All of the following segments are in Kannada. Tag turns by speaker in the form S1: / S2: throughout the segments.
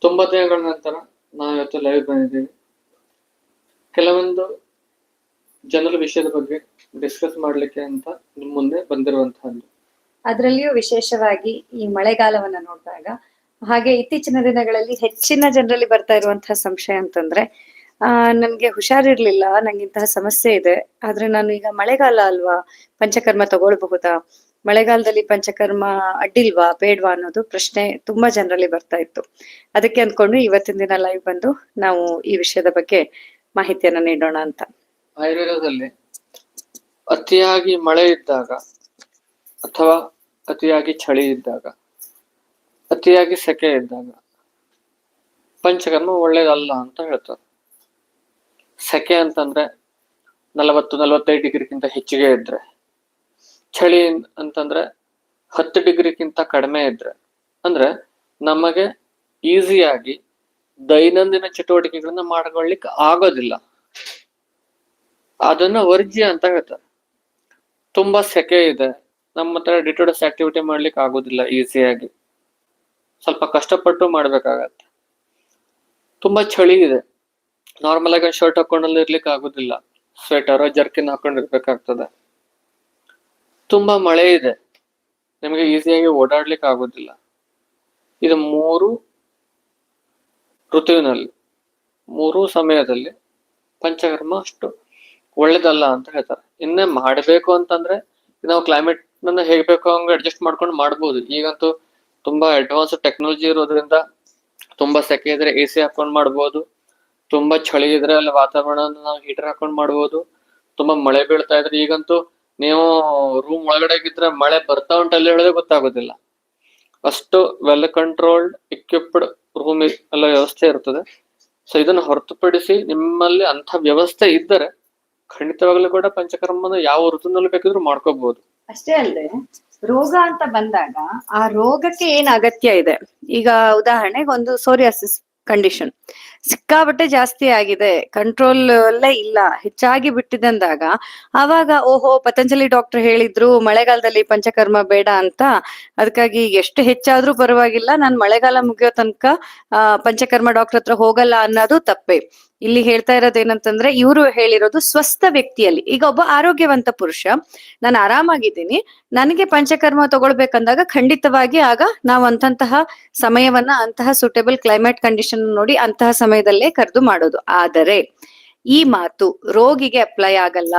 S1: ತುಂಬಾ ದಿನಗಳ ನಂತರ ನಾವು ಇವತ್ತು ಲೈವ್ ಬಂದಿದ್ದೀವಿ. ಕೆಲವೊಂದು ಜನರ ವಿಷಯದ ಬಗ್ಗೆ ಡಿಸ್ಕಸ್ ಮಾಡ್ಲಿಕ್ಕೆ ಅಂತ ನಿಮ್ ಮುಂದೆ ಬಂದಿರುವಂತಹದ್ದು.
S2: ಅದರಲ್ಲಿಯೂ ವಿಶೇಷವಾಗಿ ಈ ಮಳೆಗಾಲವನ್ನ ನೋಡಿದಾಗ, ಹಾಗೆ ಇತ್ತೀಚಿನ ದಿನಗಳಲ್ಲಿ ಹೆಚ್ಚಿನ ಜನರಲ್ಲಿ ಬರ್ತಾ ಇರುವಂತಹ ಸಂಶಯ ಅಂತಂದ್ರೆ, ಆ, ನನ್ಗೆ ಹುಷಾರಿರ್ಲಿಲ್ಲ ನಂಗೆ ಇಂತಹ ಸಮಸ್ಯೆ ಇದೆ, ಆದ್ರೆ ನಾನು ಈಗ ಮಳೆಗಾಲ ಅಲ್ವಾ, ಪಂಚಕರ್ಮ ತಗೊಳ್ಬಹುದಾ ಮಳೆಗಾಲದಲ್ಲಿ ಪಂಚಕರ್ಮ ಅಡ್ಡಿಲ್ವಾ, ಬೇಡ್ವಾ ಅನ್ನೋದು ಪ್ರಶ್ನೆ ತುಂಬಾ ಜನರಲ್ಲಿ ಬರ್ತಾ ಇತ್ತು. ಅದಕ್ಕೆ ಅಂದ್ಕೊಂಡು ಇವತ್ತಿನ ದಿನ ಲೈವ್ ಬಂದು ನಾವು ಈ ವಿಷಯದ ಬಗ್ಗೆ ಮಾಹಿತಿಯನ್ನ ನೀಡೋಣ ಅಂತ.
S1: ಆಯುರ್ವೇದದಲ್ಲಿ ಅತಿಯಾಗಿ ಮಳೆ ಇದ್ದಾಗ ಅಥವಾ ಅತಿಯಾಗಿ ಚಳಿ ಇದ್ದಾಗ, ಅತಿಯಾಗಿ ಸೆಕೆ ಇದ್ದಾಗ ಪಂಚಕರ್ಮ ಒಳ್ಳೇದಲ್ಲ ಅಂತ ಹೇಳ್ತಾರೆ. ಸೆಕೆ ಅಂತಂದ್ರೆ ನಲವತ್ತು ನಲವತ್ತೈದು ಡಿಗ್ರಿಗಿಂತ ಹೆಚ್ಚಿಗೆ ಇದ್ರೆ ಚಳಿ ಅಂತಂದ್ರೆ ಹತ್ತು ಡಿಗ್ರಿಗಿಂತ ಕಡಿಮೆ ಇದ್ರೆ, ಅಂದ್ರೆ ನಮಗೆ ಈಸಿಯಾಗಿ ದೈನಂದಿನ ಚಟುವಟಿಕೆಗಳನ್ನ ಮಾಡ್ಕೊಳ್ಲಿಕ್ಕೆ ಆಗೋದಿಲ್ಲ. ಅದನ್ನ ವರ್ಜ್ಯ ಅಂತ ಹೇಳ್ತಾರೆ. ತುಂಬಾ ಸೆಕೆ ಇದೆ. ನಮ್ಮ ಹತ್ರ ಡಿಟೋಡಸ್ ಆಕ್ಟಿವಿಟಿ ಮಾಡ್ಲಿಕ್ಕೆ ಆಗೋದಿಲ್ಲ ಈಸಿಯಾಗಿ. ಸ್ವಲ್ಪ ಕಷ್ಟಪಟ್ಟು ಮಾಡ್ಬೇಕಾಗತ್ತೆ. ತುಂಬಾ ಚಳಿ ಇದೆ. ನಾರ್ಮಲ್ ಆಗಿ ಶರ್ಟ್ ಹಾಕೊಂಡಲ್ಲಿ ಇರ್ಲಿಕ್ಕೆ ಆಗೋದಿಲ್ಲ. ಸ್ವೆಟರ್, ಜರ್ಕಿನ್ ಹಾಕೊಂಡಿರ್ಬೇಕಾಗ್ತದೆ ತುಂಬಾ ಮಳೆ ಇದೆ. ನಿಮಗೆ ಈಸಿಯಾಗಿ ಓಡಾಡ್ಲಿಕ್ಕೆ ಆಗೋದಿಲ್ಲ. ಇದು ಮೂರು ಋತುವಿನಲ್ಲಿ, ಮೂರು ಸಮಯದಲ್ಲಿ ಪಂಚಕರ್ಮ ಅಷ್ಟು ಒಳ್ಳೇದಲ್ಲ ಅಂತ ಹೇಳ್ತಾರೆ. ಇನ್ನೇ ಮಾಡಬೇಕು ಅಂತಂದ್ರೆ ನಾವು ಕ್ಲೈಮೇಟ್ ನನ್ನ ಹೇಗೆ ಬೇಕೋ ಹಂಗ ಅಡ್ಜಸ್ಟ್ ಮಾಡ್ಕೊಂಡು ಮಾಡ್ಬೋದು. ಈಗಂತೂ ತುಂಬಾ ಅಡ್ವಾನ್ಸ್ ಟೆಕ್ನಾಲಜಿ ಇರೋದ್ರಿಂದ ತುಂಬಾ ಸೆಕೆ ಇದ್ರೆ ಎ ಸಿ ಹಾಕೊಂಡು ಮಾಡ್ಬೋದು. ತುಂಬಾ ಚಳಿ ಇದ್ರೆ ಅಲ್ಲಿ ವಾತಾವರಣ ನಾವು ಹೀಟರ್ ಹಾಕೊಂಡು ಮಾಡ್ಬೋದು. ತುಂಬಾ ಮಳೆ ಬೀಳ್ತಾ ಇದ್ರೆ ಈಗಂತೂ ನೀವು ರೂಮ್ ಒಳಗಡೆ ಇದ್ರೆ ಮಳೆ ಬರ್ತಾ ಉಂಟು ಅಲ್ಲಿ ಹೇಳೋದೇ ಗೊತ್ತಾಗೋದಿಲ್ಲ. ಅಷ್ಟು ವೆಲ್ ಕಂಟ್ರೋಲ್ಡ್ ಇಕ್ವಿಪ್ಡ್ ರೂಮ್ ಎಲ್ಲ ವ್ಯವಸ್ಥೆ ಇರ್ತದೆ. ಸೊ ಇದನ್ನ ಹೊರತುಪಡಿಸಿ ನಿಮ್ಮಲ್ಲಿ ಅಂತ ವ್ಯವಸ್ಥೆ ಇದ್ದರೆ ಖಂಡಿತವಾಗ್ಲೂ ಕೂಡ ಪಂಚಕರ್ಮನ ಯಾವ ಋತುನಲ್ಲಿ ಬೇಕಿದ್ರು ಮಾಡ್ಕೋಬಹುದು.
S2: ಅಷ್ಟೇ ಅಲ್ಲದೆ ರೋಗ ಅಂತ ಬಂದಾಗ ಆ ರೋಗಕ್ಕೆ ಏನ್ ಅಗತ್ಯ ಇದೆ? ಈಗ ಉದಾಹರಣೆಗೆ ಒಂದು ಸೋರಿಯಾಸಿಸ್ ಕಂಡೀಷನ್ ಸಿಕ್ಕಾಬಟ್ಟೆ ಜಾಸ್ತಿ ಆಗಿದೆ. ಕಂಟ್ರೋಲ್ ಅಲ್ಲೇ ಇಲ್ಲ. ಹೆಚ್ಚಾಗಿ ಬಿಟ್ಟಿದೆ ಅಂದಾಗ ಆವಾಗ ಓಹೋ, ಪತಂಜಲಿ ಡಾಕ್ಟರ್ ಹೇಳಿದ್ರು, ಮಳೆಗಾಲದಲ್ಲಿ ಪಂಚಕರ್ಮ ಬೇಡ ಅಂತ. ಅದಕ್ಕಾಗಿ ಎಷ್ಟು ಹೆಚ್ಚಾದ್ರೂ ಪರವಾಗಿಲ್ಲ. ನಾನು ಮಳೆಗಾಲ ಮುಗಿಯೋ ತನಕ ಪಂಚಕರ್ಮ ಡಾಕ್ಟರ್ ಹತ್ರ ಹೋಗಲ್ಲ ಅನ್ನೋದು ತಪ್ಪೇ. ಇಲ್ಲಿ ಹೇಳ್ತಾ ಇರೋದು ಏನಂತಂದ್ರೆ, ಇವರು ಹೇಳಿರೋದು ಸ್ವಸ್ಥ ವ್ಯಕ್ತಿಯಲ್ಲಿ. ಈಗ ಒಬ್ಬ ಆರೋಗ್ಯವಂತ ಪುರುಷ, ನಾನು ಆರಾಮಾಗಿದ್ದೀನಿ. ನನಗೆ ಪಂಚಕರ್ಮ ತಗೊಳ್ಬೇಕಂದಾಗ ಖಂಡಿತವಾಗಿ ಆಗ ನಾವು ಅಂತಂತಹ ಸಮಯವನ್ನ, ಅಂತಹ ಸೂಟೇಬಲ್ ಕ್ಲೈಮೇಟ್ ಕಂಡೀಷನ್ ನೋಡಿ ಅಂತಹ ಸಮಯದಲ್ಲೇ ಕರೆದು ಮಾಡೋದು. ಆದರೆ ಈ ಮಾತು ರೋಗಿಗೆ ಅಪ್ಲೈ ಆಗಲ್ಲ.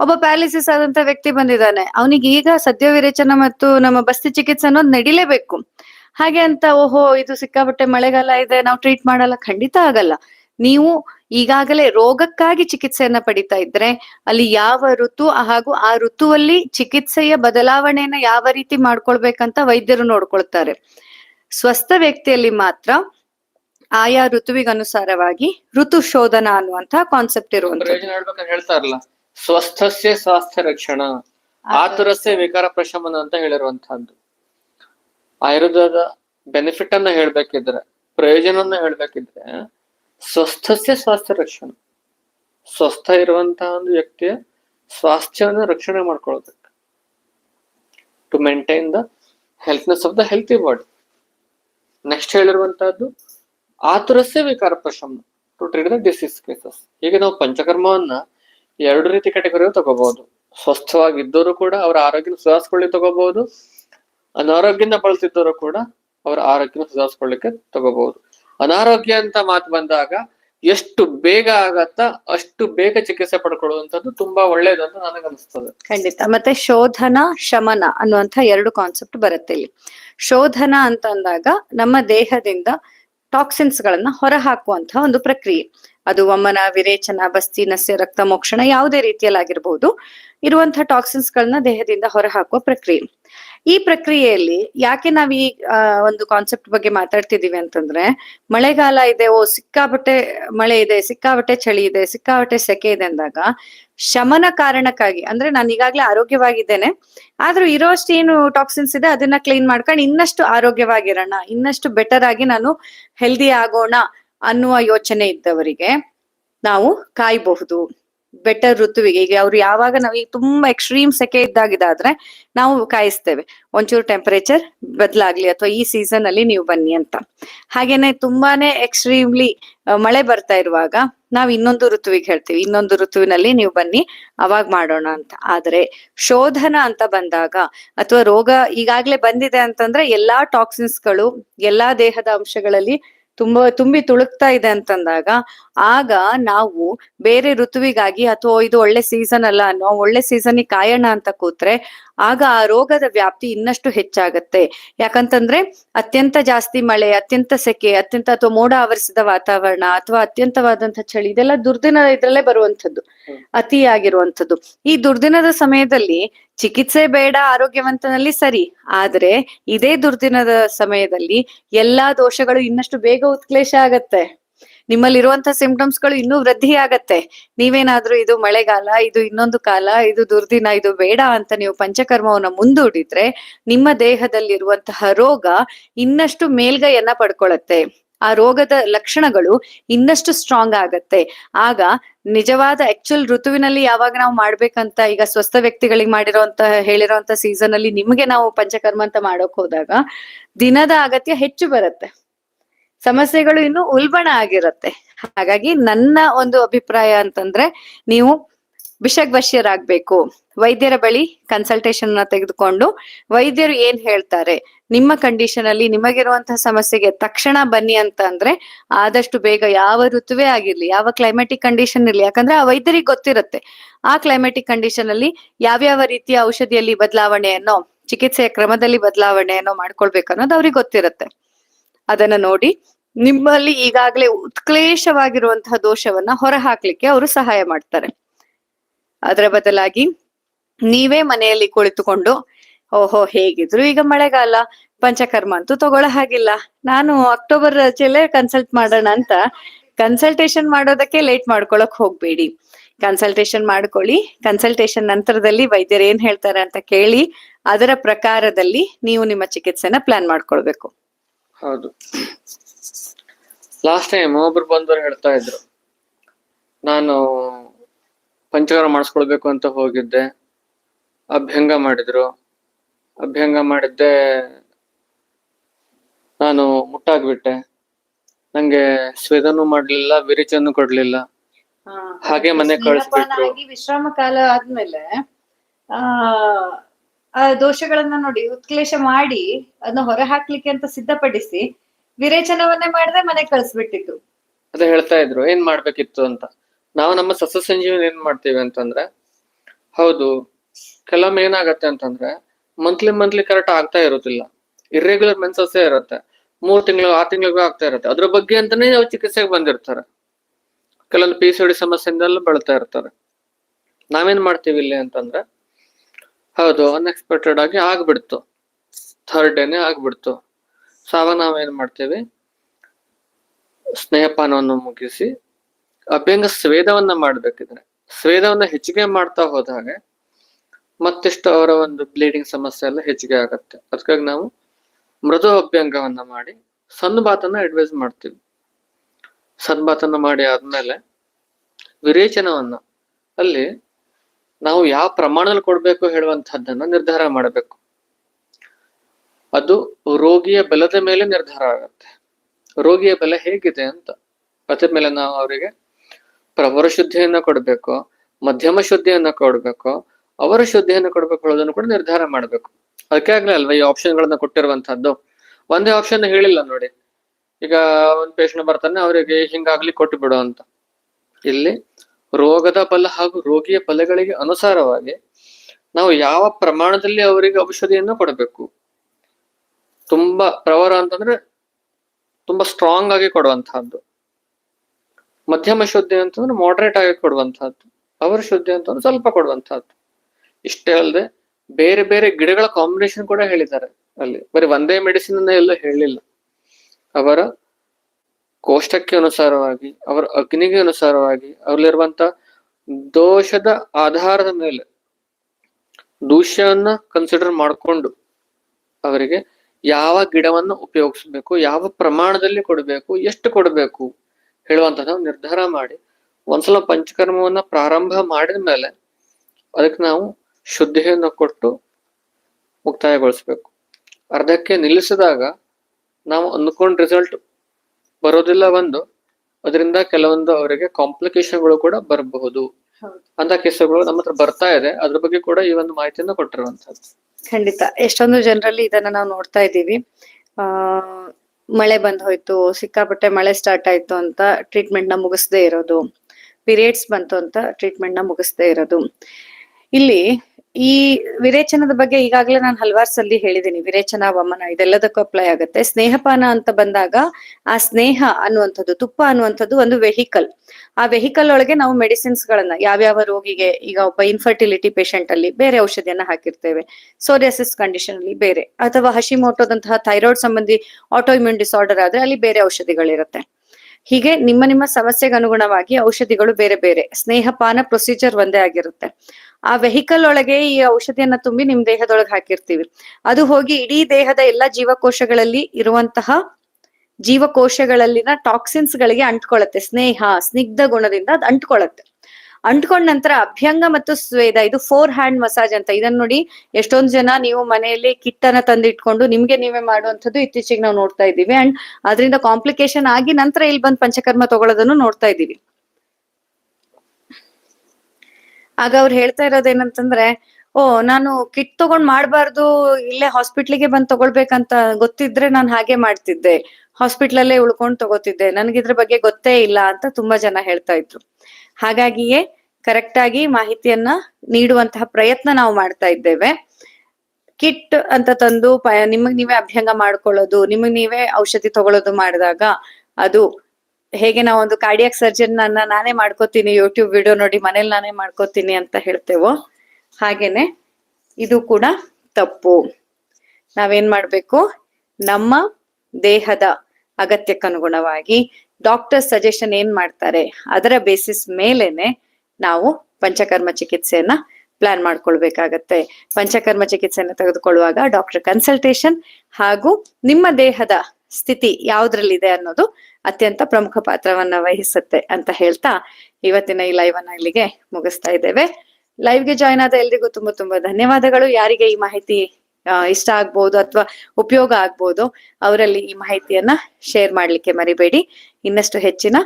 S2: ಒಬ್ಬ ಪ್ಯಾಲಿಸಿಸ್ ಆದಂತ ವ್ಯಕ್ತಿ ಬಂದಿದ್ದಾನೆ. ಅವನಿಗೆ ಈಗ ಸದ್ಯ ವಿರೇಚನ ಮತ್ತು ನಮ್ಮ ಬಸ್ತಿ ಚಿಕಿತ್ಸೆ ಅನ್ನೋದು ನಡಿಲೇಬೇಕು. ಹಾಗೆ ಅಂತ, ಓಹೋ, ಇದು ಸಿಕ್ಕಾಪಟ್ಟೆ ಮಳೆಗಾಲ ಇದೆ, ನಾವು ಟ್ರೀಟ್ ಮಾಡಲ್ಲ. ಖಂಡಿತ ಆಗಲ್ಲ. ನೀವು ಈಗಾಗಲೇ ರೋಗಕ್ಕಾಗಿ ಚಿಕಿತ್ಸೆಯನ್ನ ಪಡಿತಾ ಇದ್ರೆ, ಅಲ್ಲಿ ಯಾವ ಋತು ಹಾಗೂ ಆ ಋತುವಲ್ಲಿ ಚಿಕಿತ್ಸೆಯ ಬದಲಾವಣೆಯನ್ನ ಯಾವ ರೀತಿ ಮಾಡ್ಕೊಳ್ಬೇಕಂತ ವೈದ್ಯರು ನೋಡ್ಕೊಳ್ತಾರೆ. ಸ್ವಸ್ಥ ವ್ಯಕ್ತಿಯಲ್ಲಿ ಮಾತ್ರ ಆಯಾ ಋತುವಿಗನುಸಾರವಾಗಿ ಋತು ಶೋಧನ ಅನ್ನುವಂತಹ ಕಾನ್ಸೆಪ್ಟ್
S1: ಇರುವಂತ ಹೇಳ್ತಾರಲ್ಲ ಸ್ವಸ್ಥಸ್ಯ ಸ್ವಾಸ್ಥ್ಯ ರಕ್ಷಣ ಆತುರಸ್ಯ ವಿಕಾರ ಪ್ರಶಮನ ಅಂತ ಹೇಳಿರುವಂತಹದ್ದು ಆಯುರ್ವೇದದ ಬೆನಿಫಿಟ್ ಅನ್ನ ಹೇಳ್ಬೇಕಿದ್ರೆ ಪ್ರಯೋಜನವನ್ನ ಹೇಳ್ಬೇಕಿದ್ರೆ ಸ್ವಸ್ಥಸ್ಯ ಸ್ವಾಸ್ಥ್ಯ ರಕ್ಷಣೆ. ಸ್ವಸ್ಥ ಇರುವಂತಹ ಒಂದು ವ್ಯಕ್ತಿಯ ಸ್ವಾಸ್ಥ್ಯವನ್ನ ರಕ್ಷಣೆ ಮಾಡ್ಕೊಳ್ಬೇಕು. To maintain the healthness of the healthy body next ಹೇಳಿರುವಂತಹದ್ದು ಆತುರಸ್ಯ ವಿಕಾರ ಪ್ರಶಮನ to treat the disease cases ಈಗ ನಾವು ಪಂಚಕರ್ಮವನ್ನ ಎರಡು ರೀತಿ ಕ್ಯಾಟಗರಿ ತಗೋಬಹುದು. ಸ್ವಸ್ಥವಾಗಿದ್ದವರು ಕೂಡ ಅವರ ಆರೋಗ್ಯನ ಸುಧಾರಿಸ್ಕೊಳ್ಳಿ ತಗೋಬಹುದು. ಅನಾರೋಗ್ಯದಿಂದ ಬಳಸಿದ್ದವರು ಕೂಡ ಅವರ ಆರೋಗ್ಯನ ಸುಧಾರಿಸ್ಕೊಳ್ಳಿಕ್ಕೆ ತಗೋಬಹುದು. ಅನಾರೋಗ್ಯ ಅಂತ ಮಾತು ಬಂದಾಗ ಎಷ್ಟು ಬೇಗ ಆಗತ್ತಾ ಅಷ್ಟು ಬೇಗ ಚಿಕಿತ್ಸೆ ಪಡ್ಕೊಳ್ಳುವಂತದ್ದು ತುಂಬಾ ಒಳ್ಳೇದಂತ ಅಂತ ನನಗನ್ನಿಸ್ತದೆ.
S2: ಖಂಡಿತ. ಮತ್ತೆ ಶೋಧನ, ಶಮನ ಅನ್ನುವಂತ ಎರಡು ಕಾನ್ಸೆಪ್ಟ್ ಬರುತ್ತೆ ಇಲ್ಲಿ. ಶೋಧನ ಅಂತ ಅಂದಾಗ ನಮ್ಮ ದೇಹದಿಂದ ಟಾಕ್ಸಿನ್ಸ್ ಗಳನ್ನ ಹೊರಹಾಕುವಂತಹ ಒಂದು ಪ್ರಕ್ರಿಯೆ. ಅದು ವಮನ, ವಿರೇಚನ, ಬಸ್ತಿ, ನಸ್ಯ, ರಕ್ತ, ಮೋಕ್ಷಣ ಯಾವುದೇ ರೀತಿಯಲ್ಲಾಗಿರ್ಬಹುದು ಇರುವಂತಹ ಟಾಕ್ಸಿನ್ಸ್ ಗಳನ್ನ ದೇಹದಿಂದ ಹೊರಹಾಕುವ ಪ್ರಕ್ರಿಯೆ. ಈ ಪ್ರಕ್ರಿಯೆಯಲ್ಲಿ ಯಾಕೆ ನಾವ್ ಈ ಒಂದು ಕಾನ್ಸೆಪ್ಟ್ ಬಗ್ಗೆ ಮಾತಾಡ್ತಿದೀವಿ ಅಂತಂದ್ರೆ, ಮಳೆಗಾಲ ಇದೆ, ಓ ಸಿಕ್ಕಾಬಟ್ಟೆ ಮಳೆ ಇದೆ ಸಿಕ್ಕಾಬಟ್ಟೆ ಚಳಿ ಇದೆ ಸಿಕ್ಕಾಬಟ್ಟೆ ಸೆಕೆ ಇದೆ ಅಂದಾಗ, ಶಮನ ಕಾರಣಕ್ಕಾಗಿ, ಅಂದ್ರೆ ನಾನು ಈಗಾಗ್ಲೇ ಆರೋಗ್ಯವಾಗಿದ್ದೇನೆ, ಆದ್ರೂ ಇರೋಷ್ಟು ಏನು ಟಾಕ್ಸಿನ್ಸ್ ಇದೆ, ಅದನ್ನ ಕ್ಲೀನ್ ಮಾಡ್ಕೊಂಡು ಇನ್ನಷ್ಟು ಆರೋಗ್ಯವಾಗಿರೋಣ, ಇನ್ನಷ್ಟು ಬೆಟರ್ ಆಗಿ ನಾನು ಹೆಲ್ದಿ ಆಗೋಣ ಅನ್ನುವ ಯೋಚನೆ ಇದ್ದವರಿಗೆ ನಾವು ಕಾಯ್ಬಹುದು. ಬೆಟರ್ ಋತುವಿಗೆ, ಈಗ ಅವ್ರು ಯಾವಾಗ ನಾವು ಈಗ ತುಂಬಾ ಎಕ್ಸ್ಟ್ರೀಮ್ ಸೆಕೆ ಇದ್ದಾಗಿದಾದ್ರೆ ನಾವು ಕಾಯಿಸ್ತೇವೆ. ಒಂಚೂರು ಟೆಂಪರೇಚರ್ ಬದಲಾಗ್ಲಿ ಅಥವಾ ಈ ಸೀಸನ್ ಅಲ್ಲಿ ನೀವು ಬನ್ನಿ ಅಂತ. ಹಾಗೇನೆ ತುಂಬಾನೇ ಎಕ್ಸ್ಟ್ರೀಮ್ಲಿ ಮಳೆ ಬರ್ತಾ ಇರುವಾಗ ನಾವ್ ಇನ್ನೊಂದು ಋತುವಿಗೆ ಹೇಳ್ತೀವಿ. ಇನ್ನೊಂದು ಋತುವಿನಲ್ಲಿ ನೀವು ಬನ್ನಿ, ಅವಾಗ ಮಾಡೋಣ ಅಂತ. ಆದ್ರೆ ಶೋಧನ ಅಂತ ಬಂದಾಗ ಅಥವಾ ರೋಗ ಈಗಾಗ್ಲೇ ಬಂದಿದೆ ಅಂತಂದ್ರೆ ಎಲ್ಲಾ ಟಾಕ್ಸಿನ್ಸ್ಗಳು ಎಲ್ಲಾ ದೇಹದ ಅಂಶಗಳಲ್ಲಿ ತುಂಬಾ ತುಂಬಿ ತುಳುಕ್ತಾ ಇದೆ ಅಂತಂದಾಗ ಆಗ ನಾವು ಬೇರೆ ಋತುವಿಗಾಗಿ ಅಥವಾ ಇದು ಒಳ್ಳೆ ಸೀಸನ್ ಅಲ್ಲ ಅನ್ನೋ ಒಳ್ಳೆ ಸೀಸನ್ ಕಾಯೋಣ ಅಂತ ಕೂತ್ರೆ ಆಗ ಆ ರೋಗದ ವ್ಯಾಪ್ತಿ ಇನ್ನಷ್ಟು ಹೆಚ್ಚಾಗತ್ತೆ. ಯಾಕಂತಂದ್ರೆ ಅತ್ಯಂತ ಜಾಸ್ತಿ ಮಳೆ, ಅತ್ಯಂತ ಸೆಕೆ, ಅತ್ಯಂತ ಅಥವಾ ಮೋಡ ಆವರಿಸಿದ ವಾತಾವರಣ ಅಥವಾ ಅತ್ಯಂತವಾದಂತಹ ಚಳಿ ಇದೆಲ್ಲ ದುರ್ದಿನ ಇದ್ರಲ್ಲೇ ಬರುವಂತದ್ದು ಅತಿಯಾಗಿರುವಂಥದ್ದು. ಈ ದುರ್ದಿನದ ಸಮಯದಲ್ಲಿ ಚಿಕಿತ್ಸೆ ಬೇಡ ಆರೋಗ್ಯವಂತನಲ್ಲಿ ಸರಿ, ಆದ್ರೆ ಇದೇ ದುರ್ದಿನದ ಸಮಯದಲ್ಲಿ ಎಲ್ಲಾ ದೋಷಗಳು ಇನ್ನಷ್ಟು ಬೇಗ ಉತ್ಕ್ಲೇಶ ಆಗತ್ತೆ. ನಿಮ್ಮಲ್ಲಿರುವಂತಹ ಸಿಂಪ್ಟಮ್ಸ್ಗಳು ಇನ್ನೂ ವೃದ್ಧಿ ಆಗತ್ತೆ ನೀವೇನಾದ್ರೂ ಇದು ಮಳೆಗಾಲ, ಇದು ಇನ್ನೊಂದು ಕಾಲ, ಇದು ದುರ್ದಿನ, ಇದು ಬೇಡ ಅಂತ ನೀವು ಪಂಚಕರ್ಮವನ್ನ ಮುಂದೂಡಿದ್ರೆ ನಿಮ್ಮ ದೇಹದಲ್ಲಿರುವಂತಹ ರೋಗ ಇನ್ನಷ್ಟು ಮೇಲ್ಗೈಯನ್ನ ಪಡ್ಕೊಳತ್ತೆ. ಆ ರೋಗದ ಲಕ್ಷಣಗಳು ಇನ್ನಷ್ಟು ಸ್ಟ್ರಾಂಗ್ ಆಗತ್ತೆ. ಆಗ ನಿಜವಾದ ಆಕ್ಚುಲ್ ಋತುವಿನಲ್ಲಿ ಯಾವಾಗ ನಾವು ಮಾಡ್ಬೇಕಂತ ಈಗ ಸ್ವಸ್ಥ ವ್ಯಕ್ತಿಗಳಿಗೆ ಮಾಡಿರೋಂತ, ಹೇಳಿರೋಂತ ಸೀಸನ್ ಅಲ್ಲಿ ನಿಮ್ಗೆ ನಾವು ಪಂಚಕರ್ಮ ಅಂತ ಮಾಡೋಕ್ ಹೋದಾಗ ದಿನದ ಅಗತ್ಯ ಹೆಚ್ಚು ಬರುತ್ತೆ. ಸಮಸ್ಯೆಗಳು ಇನ್ನು ಉಲ್ಬಣ ಆಗಿರುತ್ತೆ. ಹಾಗಾಗಿ ನನ್ನ ಒಂದು ಅಭಿಪ್ರಾಯ ಅಂತಂದ್ರೆ ನೀವು ವಿಷಗ್ವಶ್ಯರಾಗ್ಬೇಕು. ವೈದ್ಯರ ಬಳಿ ಕನ್ಸಲ್ಟೇಷನ್ನ ತೆಗೆದುಕೊಂಡು ವೈದ್ಯರು ಏನ್ ಹೇಳ್ತಾರೆ? ನಿಮ್ಮ ಕಂಡೀಷನ್ ಅಲ್ಲಿ ನಿಮಗಿರುವಂತಹ ಸಮಸ್ಯೆಗೆ ತಕ್ಷಣ ಬನ್ನಿ ಅಂತ ಅಂದ್ರೆ ಆದಷ್ಟು ಬೇಗ ಯಾವ ಋತುವೇ ಆಗಿರ್ಲಿ, ಯಾವ ಕ್ಲೈಮೆಟಿಕ್ ಕಂಡೀಷನ್ ಇರ್ಲಿ, ಯಾಕಂದ್ರೆ ಆ ವೈದ್ಯರಿಗೆ ಗೊತ್ತಿರುತ್ತೆ. ಆ ಕ್ಲೈಮೆಟಿಕ್ ಕಂಡೀಷನ್ ಅಲ್ಲಿ ಯಾವ್ಯಾವ ರೀತಿಯ ಔಷಧಿಯಲ್ಲಿ ಬದಲಾವಣೆಯನ್ನು, ಚಿಕಿತ್ಸೆಯ ಕ್ರಮದಲ್ಲಿ ಬದಲಾವಣೆಯನ್ನು ಮಾಡ್ಕೊಳ್ಬೇಕು ಅನ್ನೋದು ಅವ್ರಿಗೆ ಗೊತ್ತಿರುತ್ತೆ. ಅದನ್ನ ನೋಡಿ ನಿಮ್ಮಲ್ಲಿ ಈಗಾಗಲೇ ಉತ್ಕ್ಲೇಶವಾಗಿರುವಂತಹ ದೋಷವನ್ನ ಹೊರ ಹಾಕ್ಲಿಕ್ಕೆ ಅವರು ಸಹಾಯ ಮಾಡ್ತಾರೆ. ಅದರ ಬದಲಾಗಿ ನೀವೇ ಮನೆಯಲ್ಲಿ ಕುಳಿತುಕೊಂಡು, ಓಹೋ ಹೇಗಿದ್ರು ಈಗ ಮಳೆಗಾಲ, ಪಂಚಕರ್ಮ ಅಂತೂ ತಗೊಳ್ಳೋ ಹಾಗಿಲ್ಲ. ನಾನು ಅಕ್ಟೋಬರ್ ರಚೆಲ್ಲೇ ಕನ್ಸಲ್ಟ್ ಮಾಡೋಣ ಅಂತ. ಕನ್ಸಲ್ಟೇಷನ್ ಮಾಡೋದಕ್ಕೆ ಲೇಟ್ ಮಾಡ್ಕೊಳಕ್ ಹೋಗ್ಬೇಡಿ. ಕನ್ಸಲ್ಟೇಷನ್ ಮಾಡ್ಕೊಳ್ಳಿ. ಕನ್ಸಲ್ಟೇಷನ್ ನಂತರದಲ್ಲಿ ವೈದ್ಯರು ಏನ್ ಹೇಳ್ತಾರೆ ಅಂತ ಕೇಳಿ, ಅದರ ಪ್ರಕಾರದಲ್ಲಿ ನೀವು ನಿಮ್ಮ ಚಿಕಿತ್ಸೆನ ಪ್ಲಾನ್ ಮಾಡ್ಕೊಳ್ಬೇಕು.
S1: ಹೌದು. ಲಾಸ್ಟ್ ಟೈಮ್ ಒಬ್ರು ಬಂದವರು ಹೇಳ್ತಾ ಇದ್ರು ನಾನು ಪಂಚಗಾರ ಮಾಡಿಸ್ಕೊಳ್ಬೇಕು ಅಂತ ಹೋಗಿದ್ದೆ. ಅಭ್ಯಂಗ ಮಾಡಿದ್ರು. ಅಭ್ಯಂಗ ಮಾಡಿದ್ದೆ ನಾನು ಮುಟ್ಟಾಗ್ಬಿಟ್ಟೆ. ನಂಗೆ ಸ್ವೇದನೂ ಮಾಡ್ಲಿಲ್ಲ ವಿರಿಚನ್ನು ಕೊಡ್ಲಿಲ್ಲ. ಹಾಗೆ ಮನೆ ಕಳಿಸ್ಬಿಟ್ರು.
S2: ವಿಶ್ರಾಮ ಕಾಲ ಆದ್ಮೇಲೆ ಆ ದೋಷಗಳನ್ನ ನೋಡಿ, ಉತ್ಕ್ಲೇಶ ಮಾಡಿ ಅದನ್ನ ಹೊರ ಹಾಕ್ಲಿಕ್ಕೆ ಅಂತ ಸಿದ್ಧಪಡಿಸಿ ವಿರೇಚನವನ್ನೇ ಮಾಡದೆ ಮನೆ ಕಳ್ಸಿಬಿಟ್ಟಿತ್ತು.
S1: ಅದೇ ಹೇಳ್ತಾ ಇದ್ರು, ಏನ್ ಮಾಡ್ಬೇಕಿತ್ತು ಅಂತ. ನಾವು ನಮ್ಮ ಸಸ್ಯ ಸಂಜೀವನ ಏನ್ ಮಾಡ್ತೀವಿ ಅಂತಂದ್ರೆ, ಹೌದು, ಕೆಲವೊಮ್ಮೆ ಏನಾಗತ್ತೆ ಅಂತಂದ್ರೆ ಮಂತ್ಲಿ ಮಂತ್ಲಿ ಕರೆಕ್ಟ್ ಆಗ್ತಾ ಇರೋದಿಲ್ಲ. ಇರ್ರೆಗ್ಯುಲರ್ ಮೆನ್ಸಸ್ಸೇ ಇರುತ್ತೆ. ಮೂರ್ ತಿಂಗಳು, ಆರ್ ತಿಂಗಳಿಗೂ ಆಗ್ತಾ ಇರುತ್ತೆ. ಅದ್ರ ಬಗ್ಗೆ ಅಂತಾನೆ ಅವ್ರು ಚಿಕಿತ್ಸೆಗೆ ಬಂದಿರ್ತಾರೆ. ಕೆಲವೊಂದು ಪಿ ಸಿ ಡಿ ಸಮಸ್ಯೆಯಿಂದೆಲ್ಲ ಬಳತಾ ಇರ್ತಾರೆ. ನಾವೇನ್ ಮಾಡ್ತೀವಿ ಇಲ್ಲಿ ಅಂತಂದ್ರೆ ಹೌದು ಅನ್ಎಕ್ಸ್ಪೆಕ್ಟೆಡ್ ಆಗಿ ಆಗ್ಬಿಡ್ತು. ಥರ್ಡ್ ಡೇನೆ ಆಗ್ಬಿಡ್ತು. ಸೊ ಅವಾಗ ನಾವೇನ್ ಮಾಡ್ತೇವೆ? ಸ್ನೇಹಪಾನವನ್ನು ಮುಗಿಸಿ, ಅಭ್ಯಂಗ ಸ್ವೇದವನ್ನ ಮಾಡ್ಬೇಕಿದ್ರೆ. ಸ್ವೇದವನ್ನ ಹೆಚ್ಚಿಗೆ ಮಾಡ್ತಾ ಹೋದಾಗ ಮತ್ತಿಷ್ಟು ಅವರ ಒಂದು ಬ್ಲೀಡಿಂಗ್ ಸಮಸ್ಯೆ ಎಲ್ಲ ಹೆಚ್ಚಿಗೆ ಆಗತ್ತೆ. ಅದಕ್ಕಾಗಿ ನಾವು ಮೃದು ಅಭ್ಯಂಗವನ್ನ ಮಾಡಿ ಸನ್ಬಾತನ್ನ ಅಡ್ವೈಸ್ ಮಾಡ್ತೀವಿ. ಸನ್ಬಾತನ್ನ ಮಾಡಿ ಆದ್ಮೇಲೆ ವಿರೇಚನವನ್ನ ಅಲ್ಲಿ ನಾವು ಯಾವ ಪ್ರಮಾಣದಲ್ಲಿ ಕೊಡಬೇಕು ಹೇಳುವಂತಹದ್ದನ್ನ ನಿರ್ಧಾರ ಮಾಡಬೇಕು. ಅದು ರೋಗಿಯ ಬಲದ ಮೇಲೆ ನಿರ್ಧಾರ ಆಗುತ್ತೆ. ರೋಗಿಯ ಬಲ ಹೇಗಿದೆ ಅಂತ ಅದ್ರ ಮೇಲೆ ನಾವು ಅವರಿಗೆ ಪ್ರವರ ಶುದ್ಧಿಯನ್ನ ಕೊಡ್ಬೇಕು, ಮಧ್ಯಮ ಶುದ್ಧಿಯನ್ನ ಕೊಡ್ಬೇಕು, ಅವರ ಶುದ್ಧಿಯನ್ನ ಕೊಡ್ಬೇಕು ಹೇಳೋದನ್ನು ಕೂಡ ನಿರ್ಧಾರ ಮಾಡ್ಬೇಕು. ಅದಕ್ಕೆ ಆಗ್ಲೇ ಅಲ್ವಾ ಈ ಆಪ್ಷನ್ಗಳನ್ನ ಕೊಟ್ಟಿರುವಂತಹದ್ದು ಒಂದೇ ಆಪ್ಷನ್ ಹೇಳಿಲ್ಲ ನೋಡಿ. ಈಗ ಒಂದ್ ಪೇಷಂಟ್ ಬರ್ತಾನೆ, ಅವರಿಗೆ ಹಿಂಗಾಗ್ಲಿ ಕೊಟ್ಟು ಬಿಡು ಅಂತ. ಇಲ್ಲಿ ರೋಗದ ಬಲ ಹಾಗೂ ರೋಗಿಯ ಬಲಗಳಿಗೆ ಅನುಸಾರವಾಗಿ ನಾವು ಯಾವ ಪ್ರಮಾಣದಲ್ಲಿ ಅವರಿಗೆ ಔಷಧಿಯನ್ನು ಕೊಡಬೇಕು? ತುಂಬಾ ಪ್ರವರ ಅಂತಂದ್ರೆ ತುಂಬಾ ಸ್ಟ್ರಾಂಗ್ ಆಗಿ ಕೊಡುವಂತಹದ್ದು. ಮಧ್ಯಮ ಶುದ್ಧಿ ಅಂತಂದ್ರೆ ಮಾಡರೇಟ್ ಆಗಿ ಕೊಡುವಂತಹದ್ದು. ಅವರ ಶುದ್ಧಿ ಅಂತಂದ್ರೆ ಸ್ವಲ್ಪ ಕೊಡುವಂತಹದ್ದು. ಇಷ್ಟೇ ಅಲ್ಲದೆ ಬೇರೆ ಬೇರೆ ಗಿಡಗಳ ಕಾಂಬಿನೇಷನ್ ಕೂಡ ಹೇಳಿದ್ದಾರೆ ಅಲ್ಲಿ. ಬರೀ ಒಂದೇ ಮೆಡಿಸಿನ್ ಅನ್ನ ಎಲ್ಲ ಹೇಳಿಲ್ಲ. ಅವರ ಕೋಷ್ಟಕ್ಕೆ ಅನುಸಾರವಾಗಿ, ಅವರ ಅಗ್ನಿಗೆ ಅನುಸಾರವಾಗಿ, ಅವರಲ್ಲಿರುವಂತ ದೋಷದ ಆಧಾರದ ಮೇಲೆ ದೂಷ್ಯವನ್ನ ಕನ್ಸಿಡರ್ ಮಾಡಿಕೊಂಡು ಅವರಿಗೆ ಯಾವ ಗಿಡವನ್ನು ಉಪಯೋಗಿಸ್ಬೇಕು, ಯಾವ ಪ್ರಮಾಣದಲ್ಲಿ ಕೊಡಬೇಕು, ಎಷ್ಟು ಕೊಡಬೇಕು ಹೇಳುವಂತಹ ನಿರ್ಧಾರ ಮಾಡಿ, ಒಂದ್ಸಲ ಪಂಚಕರ್ಮವನ್ನ ಪ್ರಾರಂಭ ಮಾಡಿದ ಮೇಲೆ ಅದಕ್ಕೆ ನಾವು ಶುದ್ಧಿಯನ್ನು ಕೊಟ್ಟು ಮುಕ್ತಾಯಗೊಳಿಸ್ಬೇಕು. ಅರ್ಧಕ್ಕೆ ನಿಲ್ಲಿಸಿದಾಗ ನಾವು ಅಂದ್ಕೊಂಡ್ ರಿಸಲ್ಟ್ ಬರೋದಿಲ್ಲ ಒಂದು. ಅದರಿಂದ ಕೆಲವೊಂದು ಅವರಿಗೆ ಕಾಂಪ್ಲಿಕೇಶನ್ಗಳು ಕೂಡ ಬರಬಹುದು. ಅಂತ ಕೇಸುಗಳು ನಮ್ಮ ಹತ್ರ ಬರ್ತಾ ಇದೆ. ಅದ್ರ ಬಗ್ಗೆ ಕೂಡ ಈ ಒಂದು ಮಾಹಿತಿಯನ್ನ ಕೊಟ್ಟಿರುವಂತದ್ದು
S2: ಖಂಡಿತ. ಎಷ್ಟೊಂದು ಜನರಲ್ಲಿ ಇದನ್ನ ನಾವು ನೋಡ್ತಾ ಇದ್ದೀವಿ. ಆ ಮಳೆ ಬಂದ್ ಹೋಯ್ತು ಸಿಕ್ಕಾಪಟ್ಟೆ ಮಳೆ ಸ್ಟಾರ್ಟ್ ಆಯ್ತು ಅಂತ ಟ್ರೀಟ್ಮೆಂಟ್ನ ಮುಗಿಸದೇ ಇರೋದು. ಪೀರಿಯಡ್ಸ್ ಬಂತು ಅಂತ ಟ್ರೀಟ್ಮೆಂಟ್ನ ಮುಗಿಸದೇ ಇರೋದು. ಇಲ್ಲಿ ಈ ವಿರೇಚನದ ಬಗ್ಗೆ ಈಗಾಗಲೇ ನಾನು ಹಲವಾರು ಸಲ ಹೇಳಿದ್ದೀನಿ ವಿರೇಚನ, ವಮನ ಇದೆಲ್ಲದಕ್ಕೂ ಅಪ್ಲೈ ಆಗುತ್ತೆ. ಸ್ನೇಹಪಾನ ಅಂತ ಬಂದಾಗ ಆ ಸ್ನೇಹ ಅನ್ನುವಂಥದ್ದು, ತುಪ್ಪ ಅನ್ನುವಂಥದ್ದು ಒಂದು ವೆಹಿಕಲ್ ಆ ವೆಹಿಕಲ್ ಒಳಗೆ ನಾವು ಮೆಡಿಸಿನ್ಸ್ ಗಳನ್ನ, ಯಾವ್ಯಾವ ರೋಗಿಗೆ ಈಗ ಒಬ್ಬ ಇನ್ಫರ್ಟಿಲಿಟಿ ಪೇಷಂಟ್ ಅಲ್ಲಿ ಬೇರೆ ಔಷಧಿಯನ್ನ ಹಾಕಿರ್ತೇವೆ. ಸೋರಿಯಾಸಿಸ್ ಕಂಡೀಷನ್ ಅಲ್ಲಿ ಬೇರೆ, ಅಥವಾ ಹಶಿಮೋಟೋದಂತಹ ಥೈರಾಯ್ಡ್ ಸಂಬಂಧಿ ಆಟೋ ಇಮ್ಯೂನ್ ಡಿಸಾರ್ಡರ್ ಆದ್ರೆ ಅಲ್ಲಿ ಬೇರೆ ಔಷಧಿಗಳಿರುತ್ತೆ. ಹೀಗೆ ನಿಮ್ಮ ನಿಮ್ಮ ಸಮಸ್ಯೆಗೆ ಅನುಗುಣವಾಗಿ ಔಷಧಿಗಳು ಬೇರೆ ಬೇರೆ. ಸ್ನೇಹಪಾನ ಪ್ರೊಸೀಜರ್ ಒಂದೇ ಆಗಿರುತ್ತೆ. ಆ ವೆಹಿಕಲ್ ಒಳಗೆ ಈ ಔಷಧಿಯನ್ನ ತುಂಬಿ ನಿಮ್ ದೇಹದೊಳಗೆ ಹಾಕಿರ್ತೀವಿ. ಅದು ಹೋಗಿ ಇಡೀ ದೇಹದ ಎಲ್ಲಾ ಜೀವಕೋಶಗಳಲ್ಲಿ ಇರುವಂತಹ ಜೀವಕೋಶಗಳಲ್ಲಿನ ಟಾಕ್ಸಿನ್ಸ್ ಗಳಿಗೆ ಅಂಟ್ಕೊಳ್ಳುತ್ತೆ ಸ್ನೇಹ, ಸ್ನಿಗ್ಧ ಗುಣದಿಂದ ಅದು ಅಂಟ್ಕೊಳ್ಳುತ್ತೆ ಅಂಟ್ಕೊಂಡ ನಂತರ ಅಭ್ಯಂಗ ಮತ್ತು ಸ್ವೇದ, ಇದು ಫೋರ್ ಹ್ಯಾಂಡ್ ಮಸಾಜ್ ಅಂತ. ಇದನ್ನ ನೋಡಿ ಎಷ್ಟೊಂದ್ ಜನ ನೀವು ಮನೆಯಲ್ಲಿ ಕಿಟ್ ಅನ್ನ ತಂದಿಟ್ಕೊಂಡು ನಿಮ್ಗೆ ನೀವೇ ಮಾಡುವಂಥದ್ದು ಇತ್ತೀಚೆಗೆ ನಾವು ನೋಡ್ತಾ ಇದ್ದೀವಿ. ಅಂಡ್ ಅದರಿಂದ ಕಾಂಪ್ಲಿಕೇಶನ್ ಆಗಿ ನಂತರ ಇಲ್ಲಿ ಬಂದು ಪಂಚಕರ್ಮ ತಗೊಳ್ಳೋದನ್ನು ನೋಡ್ತಾ ಇದ್ದೀವಿ. ಆಗ ಅವ್ರು ಹೇಳ್ತಾ ಇರೋದೇನಂತಂದ್ರೆ ಓ, ನಾನು ಕಿಟ್ ತಗೊಂಡ್ ಮಾಡ್ಬಾರ್ದು, ಇಲ್ಲೇ ಹಾಸ್ಪಿಟ್ಲಿಗೆ ಬಂದ್ ತಗೊಳ್ಬೇಕಂತ ಗೊತ್ತಿದ್ರೆ ನಾನು ಹಾಗೆ ಮಾಡ್ತಿದ್ದೆ. ಹಾಸ್ಪಿಟ್ಲಲ್ಲೇ ಉಳ್ಕೊಂಡ್ ತಗೋತಿದ್ದೆ. ನನಗಿದ್ರ ಬಗ್ಗೆ ಗೊತ್ತೇ ಇಲ್ಲ ಅಂತ ತುಂಬಾ ಜನ ಹೇಳ್ತಾ ಇದ್ರು. ಹಾಗಾಗಿಯೇ ಕರೆಕ್ಟ್ ಆಗಿ ಮಾಹಿತಿಯನ್ನ ನೀಡುವಂತಹ ಪ್ರಯತ್ನ ನಾವು ಮಾಡ್ತಾ ಇದ್ದೇವೆ. ಕಿಟ್ ಅಂತ ತಂದು ನಿಮಗ್ ನೀವೇ ಅಭ್ಯಂಗ ಮಾಡ್ಕೊಳ್ಳೋದು, ನಿಮಗ್ ನೀವೇ ಔಷಧಿ ತಗೊಳ್ಳೋದು ಮಾಡಿದಾಗ ಅದು ಹೇಗೆ ನಾವು ಒಂದು ಕಾರ್ಡಿಯಾಕ್ ಸರ್ಜನ್ ನನ್ನ ನಾನೇ ಮಾಡ್ಕೋತೀನಿ ಯೂಟ್ಯೂಬ್ ವಿಡಿಯೋ ನೋಡಿ ಮನೇಲಿ ನಾನೇ ಮಾಡ್ಕೋತೀನಿ ಅಂತ ಹೇಳ್ತೇವೋ ಹಾಗೇನೆ ಇದು ಕೂಡ ತಪ್ಪು. ನಾವೇನ್ ಮಾಡ್ಬೇಕು? ನಮ್ಮ ದೇಹದ ಅಗತ್ಯಕ್ಕನುಗುಣವಾಗಿ ಡಾಕ್ಟರ್ ಸಜೆಷನ್ ಏನ್ ಮಾಡ್ತಾರೆ? ಅದರ ಬೇಸಿಸ್ ಮೇಲೆನೆ ನಾವು ಪಂಚಕರ್ಮ ಚಿಕಿತ್ಸೆಯನ್ನ ಪ್ಲಾನ್ ಮಾಡ್ಕೊಳ್ಬೇಕಾಗತ್ತೆ. ಪಂಚಕರ್ಮ ಚಿಕಿತ್ಸೆಯನ್ನ ತೆಗೆದುಕೊಳ್ಳುವಾಗ ಡಾಕ್ಟರ್ ಕನ್ಸಲ್ಟೇಷನ್ ಹಾಗೂ ನಿಮ್ಮ ದೇಹದ ಸ್ಥಿತಿ ಯಾವ್ದ್ರಲ್ಲಿದೆ ಅನ್ನೋದು ಅತ್ಯಂತ ಪ್ರಮುಖ ಪಾತ್ರವನ್ನ ವಹಿಸುತ್ತೆ ಅಂತ ಹೇಳ್ತಾ ಇವತ್ತಿನ ಈ ಲೈವ್ ಅನ್ನ ಇಲ್ಲಿಗೆ ಮುಗಿಸ್ತಾ ಇದ್ದೇವೆ. ಲೈವ್ಗೆ ಜಾಯ್ನ್ ಆದ ಎಲ್ರಿಗೂ ತುಂಬಾ ತುಂಬಾ ಧನ್ಯವಾದಗಳು. ಯಾರಿಗೆ ಈ ಮಾಹಿತಿ ಇಷ್ಟ ಆಗ್ಬೋದು ಅಥವಾ ಉಪಯೋಗ ಆಗ್ಬೋದು ಅವರಲ್ಲಿ ಈ ಮಾಹಿತಿಯನ್ನ ಶೇರ್ ಮಾಡ್ಲಿಕ್ಕೆ ಮರಿಬೇಡಿ. ಇನ್ನಷ್ಟು ಹೆಚ್ಚಿನ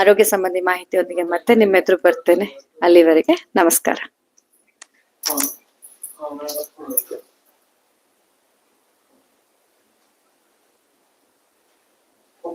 S2: ಆರೋಗ್ಯ ಸಂಬಂಧಿ ಮಾಹಿತಿಯೊಂದಿಗೆ ಮತ್ತೆ ನಿಮ್ಮ ಎದುರು ಬರ್ತೇನೆ. ಅಲ್ಲಿವರೆಗೆ ನಮಸ್ಕಾರ.